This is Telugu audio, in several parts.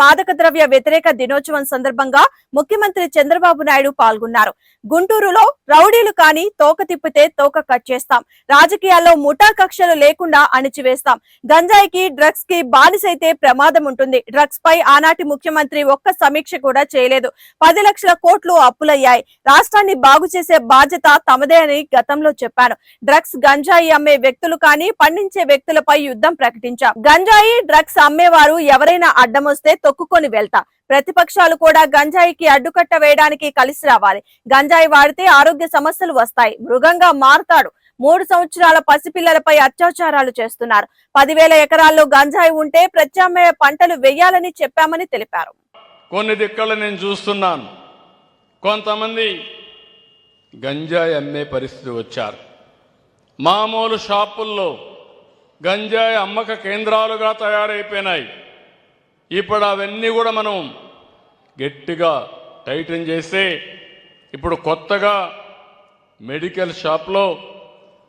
మాదక ద్రవ్య వ్యతిరేక దినోత్సవం సందర్భంగా ముఖ్యమంత్రి చంద్రబాబు నాయుడు పాల్గొన్నారు. గుంటూరులో రౌడీలు కాని తోక తిప్పితే తోక కట్ చేస్తాం. రాజకీయాల్లో ముఠా కక్షలు లేకుండా అణిచివేస్తాం. గంజాయికి డ్రగ్స్కి బానిసైతే ప్రమాదం ఉంటుంది. డ్రగ్స్ పై ఆనాటి ముఖ్యమంత్రి ఒక్క సమీక్ష కూడా చేయలేదు. పది లక్షల కోట్లు అప్పులయ్యాయి. రాష్ట్రాన్ని బాగు చేసే బాధ్యత తమదే అని గతంలో చెప్పాను. డ్రగ్స్ గంజాయి అమ్మే వ్యక్తులు కానీ పండించే వ్యక్తులపై యుద్ధం ప్రకటించాం. గంజాయి డ్రగ్స్ అమ్మేవారు ఎవరైనా అడ్డం వస్తే తొక్కుకొని వెళ్తా. ప్రతిపక్షాలు కూడా గంజాయికి అడ్డుకట్ట వేయడానికి కలిసి రావాలి. గంజాయి వాడితే ఆరోగ్య సమస్యలు వస్తాయి. మృగంగా మారుతాడు. మూడు సంవత్సరాల పసిపిల్లలపై అత్యాచారాలు చేస్తున్నారు. పదివేల ఎకరాల్లో గంజాయి ఉంటే ప్రత్యామ్నాయ పంటలు వేయాలని చెప్పామని తెలిపారు. కొన్ని దిక్కలు నేను చూస్తున్నాను. కొంతమంది గంజాయి అమ్మే పరిస్థితి వచ్చారు. మామూలు షాపుల్లో గంజాయి అమ్మక కేంద్రాలుగా తయారైపోయినాయి. ఇప్పుడు అవన్నీ కూడా మనం గట్టిగా టైటన్ చేస్తే ఇప్పుడు కొత్తగా మెడికల్ షాప్లో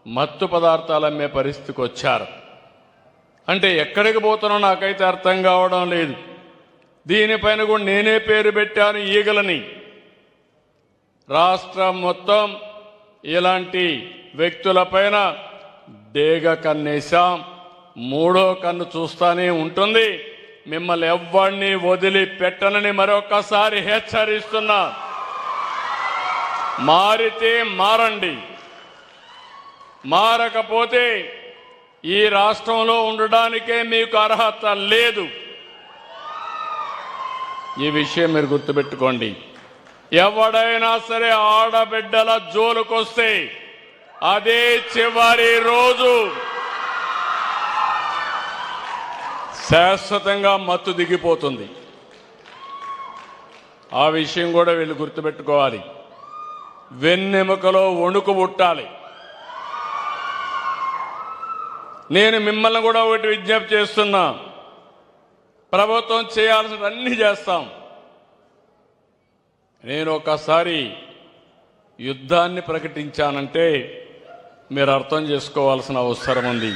మత్తు పదార్థాలు అమ్మే పరిస్థితికి వచ్చారు. అంటే ఎక్కడికి పోతున్నా నాకైతే అర్థం కావడం లేదు. దీనిపైన కూడా నేనే పేరు పెట్టాను ఈగలని. రాష్ట్రం మొత్తం ఇలాంటి వ్యక్తులపైన డేగ కన్నేశాం. మూడో కన్ను చూస్తానే ఉంటుంది. మిమ్మల్ని ఎవ్వడిని వదిలి పెట్టనని మరొకసారి హెచ్చరిస్తున్నా. మారితే మారండి. మారకపోతే ఈ రాష్ట్రంలో ఉండడానికే మీకు అర్హత లేదు. ఈ విషయం మీరు గుర్తుపెట్టుకోండి. ఎవడైనా సరే ఆడబిడ్డల జోలుకొస్తే అదే చివరి రోజు. శాశ్వతంగా మత్తు దిగిపోతుంది. ఆ విషయం కూడా వీళ్ళు గుర్తుపెట్టుకోవాలి. వెన్నెముకలో వణుకు పుట్టాలి. నేను మిమ్మల్ని కూడా ఒకటి విజ్ఞప్తి చేస్తున్నా. ప్రభుత్వం చేయాల్సిన అన్ని చేస్తాం. నేను ఒకసారి యుద్ధాన్ని ప్రకటించానంటే మీరు అర్థం చేసుకోవాల్సిన అవసరం ఉంది.